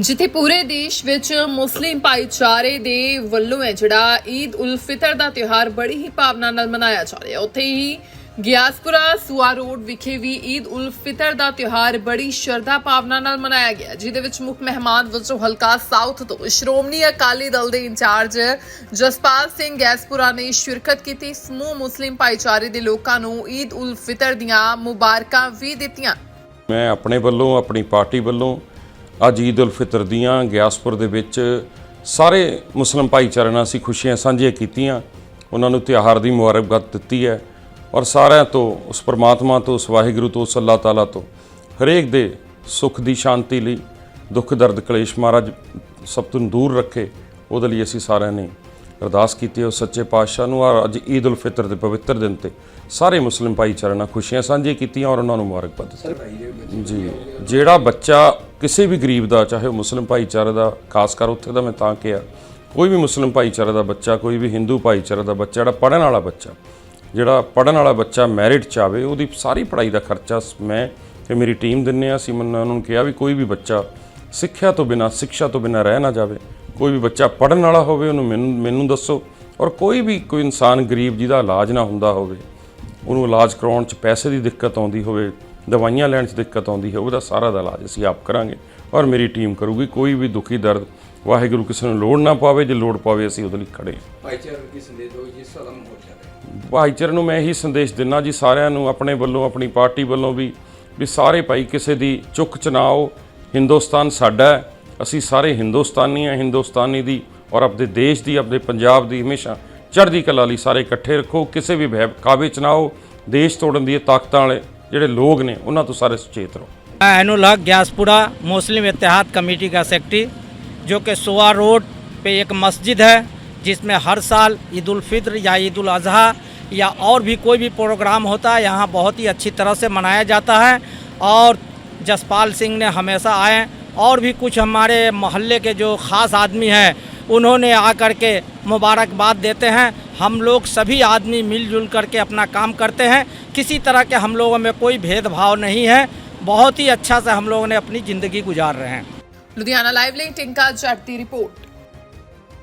ਜਿੱਥੇ ਪੂਰੇ ਦੇਸ਼ ਵਿੱਚ ਮੁਸਲਿਮ ਭਾਈਚਾਰੇ ਦੇ ਵੱਲੋਂ ਹੈ ਜਿਹੜਾ ਈਦ ਉਲ ਫਿਤਰ ਦਾ ਤਿਉਹਾਰ ਬੜੀ ਹੀ ਭਾਵਨਾ ਨਾਲ ਮਨਾਇਆ ਜਾ ਰਿਹਾ ਉੱਥੇ ਹੀ ਗਿਆਸਪੁਰਾ ਸੁਆ ਰੋਡ ਵਿਖੇ ਵੀ ਈਦ ਉਲ ਫਿਤਰ ਦਾ ਤਿਉਹਾਰ ਬੜੀ ਸ਼ਰਧਾ ਭਾਵਨਾ ਨਾਲ ਮਨਾਇਆ ਗਿਆ ਜਿਹਦੇ ਵਿੱਚ ਮੁੱਖ ਮਹਿਮਾਨ ਵਜੋਂ ਹਲਕਾ ਸਾਊਥ ਤੋਂ ਸ਼੍ਰੋਮਣੀ ਅਕਾਲੀ ਦਲ ਦੇ ਇੰਚਾਰਜ ਜਸਪਾਲ ਸਿੰਘ ਗਿਆਸਪੁਰਾ ਨੇ ਸ਼ਿਰਕਤ ਕੀਤੀ। ਸਮੂਹ ਮੁਸਲਿਮ ਭਾਈਚਾਰੇ ਦੇ ਲੋਕਾਂ ਨੂੰ ਈਦ ਉਲ ਫਿਤਰ ਦੀਆਂ ਮੁਬਾਰਕਾਂ ਵੀ ਦਿੱਤੀਆਂ। ਮੈਂ ਆਪਣੇ ਵੱਲੋਂ, ਆਪਣੀ ਪਾਰਟੀ ਵੱਲੋਂ ਅੱਜ ਈਦ ਉਲ ਫਿਤਰ ਦੀਆਂ ਗਿਆਸਪੁਰ ਦੇ ਵਿੱਚ ਸਾਰੇ ਮੁਸਲਮ ਭਾਈਚਾਰੇ ਨਾਲ ਅਸੀਂ ਖੁਸ਼ੀਆਂ ਸਾਂਝੀਆਂ ਕੀਤੀਆਂ। ਉਹਨਾਂ ਨੂੰ ਤਿਉਹਾਰ ਦੀ ਮੁਬਾਰਕਬਾਦ ਦਿੱਤੀ ਹੈ ਔਰ ਸਾਰਿਆਂ ਤੋਂ ਉਸ ਪ੍ਰਮਾਤਮਾ ਤੋਂ ਉਸ ਵਾਹਿਗੁਰੂ ਤੋਂ ਉਸ ਅੱਲਾਹ ਤਾਲਾ ਤੋਂ ਹਰੇਕ ਦੇ ਸੁੱਖ ਦੀ ਸ਼ਾਂਤੀ ਲਈ ਦੁੱਖ ਦਰਦ ਕਲੇਸ਼ ਮਹਾਰਾਜ ਸਭ ਤੋਂ ਦੂਰ ਰੱਖੇ ਉਹਦੇ ਲਈ ਅਸੀਂ ਸਾਰਿਆਂ ਨੇ ਅਰਦਾਸ ਕੀਤੀ ਹੈ। ਉਸ ਸੱਚੇ ਪਾਤਸ਼ਾਹ ਨੂੰ ਔਰ ਅੱਜ ਈਦ ਉਲ ਫਿਤਰ ਦੇ ਪਵਿੱਤਰ ਦਿਨ ਤੇ ਸਾਰੇ ਮੁਸਲਿਮ ਭਾਈਚਾਰੇ ਨਾਲ ਖੁਸ਼ੀਆਂ ਸਾਂਝੀਆਂ ਕੀਤੀਆਂ ਔਰ ਉਹਨਾਂ ਨੂੰ ਮੁਬਾਰਕਬਾਦ ਦਿੱਤੀ। ਜੀ ਜਿਹੜਾ ਬੱਚਾ ਕਿਸੇ ਵੀ ਗਰੀਬ ਦਾ, ਚਾਹੇ ਉਹ ਮੁਸਲਿਮ ਭਾਈਚਾਰੇ ਦਾ, ਖਾਸ ਕਰ ਉੱਥੇ ਦਾ ਮੈਂ ਤਾਂ ਕਿਹਾ, ਕੋਈ ਵੀ ਮੁਸਲਿਮ ਭਾਈਚਾਰੇ ਦਾ ਬੱਚਾ, ਕੋਈ ਵੀ ਹਿੰਦੂ ਭਾਈਚਾਰੇ ਦਾ ਬੱਚਾ, ਜਿਹੜਾ ਪੜਨ ਵਾਲਾ ਬੱਚਾ, ਜਿਹੜਾ ਪੜਨ ਵਾਲਾ ਬੱਚਾ ਮੈਰਿਟ ਚ ਆਵੇ, ਉਹਦੀ ਸਾਰੀ ਪੜ੍ਹਾਈ ਦਾ ਖਰਚਾ ਮੈਂ ਤੇ ਮੇਰੀ ਟੀਮ ਦਿੰਨੇ ਆ ਅਸੀਂ ਉਹਨਾਂ ਨੂੰ ਕਿਹਾ ਵੀ ਕੋਈ ਵੀ ਬੱਚਾ ਸਿੱਖਿਆ ਤੋਂ ਬਿਨਾ, ਸਿੱਖਿਆ ਤੋਂ ਬਿਨਾ ਰਹਿ ਨਾ ਜਾਵੇ, ਕੋਈ ਵੀ ਬੱਚਾ ਪੜਨ ਵਾਲਾ ਹੋਵੇ, ਉਹਨੂੰ ਮੈਨੂੰ ਮੈਨੂੰ ਦੱਸੋ, ਔਰ ਕੋਈ ਵੀ ਕੋਈ ਇਨਸਾਨ ਗਰੀਬ ਜਿਹਦਾ ਇਲਾਜ ਨਾ ਹੁੰਦਾ ਹੋਵੇ, ਉਹਨੂੰ ਇਲਾਜ ਕਰਾਉਣ 'ਚ ਪੈਸੇ ਦੀ ਦਿੱਕਤ ਆਉਂਦੀ ਹੋਵੇ ਦਵਾਈਆਂ ਲੈਣ 'ਚ ਦਿੱਕਤ ਆਉਂਦੀ ਹੈ ਉਹਦਾ ਸਾਰਾ ਦਾ ਇਲਾਜ ਅਸੀਂ ਆਪ ਕਰਾਂਗੇ ਔਰ ਮੇਰੀ ਟੀਮ ਕਰੂਗੀ ਕੋਈ ਵੀ ਦੁਖੀ ਦਰਦ ਵਾਹਿਗੁਰੂ ਕਿਸੇ ਨੂੰ ਲੋੜ ਨਾ ਪਾਵੇ ਜੇ ਲੋੜ ਪਾਵੇ ਅਸੀਂ ਉਹਦੇ ਲਈ ਖੜੇ ਹਾਂ। ਭਾਈਚਾਰੇ ਕੀ ਸੰਦੇਸ਼ ਦਿਓ ਜੀ ਸਲਾਮ ਹੋ ਜਾਵੇ ਭਾਈਚਾਰੇ ਨੂੰ ਮੈਂ ਇਹੀ ਸੰਦੇਸ਼ ਦਿੰਨਾ ਜੀ ਸਾਰਿਆਂ ਨੂੰ ਆਪਣੇ ਵੱਲੋਂ ਆਪਣੀ ਪਾਰਟੀ ਵੱਲੋਂ ਵੀ ਵੀ ਸਾਰੇ ਭਾਈ ਕਿਸੇ ਦੀ ਚੁੱਕ ਚ ਨਾ ਆਓ ਹਿੰਦੁਸਤਾਨ ਸਾਡਾ ਹੈ ਅਸੀਂ ਸਾਰੇ ਹਿੰਦੁਸਤਾਨੀ ਆ ਹਿੰਦੁਸਤਾਨੀ ਦੀ ਔਰ ਆਪਣੇ ਦੇਸ਼ ਦੀ ਆਪਣੇ ਪੰਜਾਬ ਦੀ ਹਮੇਸ਼ਾ ਚੜ੍ਹਦੀ ਕਲਾ ਲਈ ਸਾਰੇ ਇਕੱਠੇ ਰੱਖੋ ਕਿਸੇ ਵੀ ਕਾਬੇ ਚ ਨਾ ਆਓ ਦੇਸ਼ ਤੋੜਨ ਦੀ ਤਾਕਤਾਂ ਵਾਲੇ ਜਿਹੜੇ ਲੋਕ ਨੇ ਉਹਨਾਂ ਤੋਂ ਸਾਰੇ ਸੁਚੇਤ ਰਹੋ एनुल हक ग्यासपुरा मुस्लिम इतिहाद कमेटी का सेक्रेटरी जो कि सोआ रोड पे एक मस्जिद है जिसमें हर साल ईद उल फित्र या ईद उल अजहा या और भी कोई भी प्रोग्राम होता है यहाँ बहुत ही अच्छी तरह से मनाया जाता है और जसपाल सिंह ने हमेशा आए और भी कुछ हमारे मोहल्ले के जो ख़ास आदमी हैं उन्होंने आकर के मुबारकबाद देते हैं। हम लोग सभी आदमी मिलजुल करके अपना काम करते हैं। किसी तरह के हम लोगों में कोई भेदभाव नहीं है। बहुत ही अच्छा से हम लोगों ने अपनी ज़िंदगी गुजार रहे हैं। लुधियाना लाइव लिंक टिंका चढ़ती रिपोर्ट।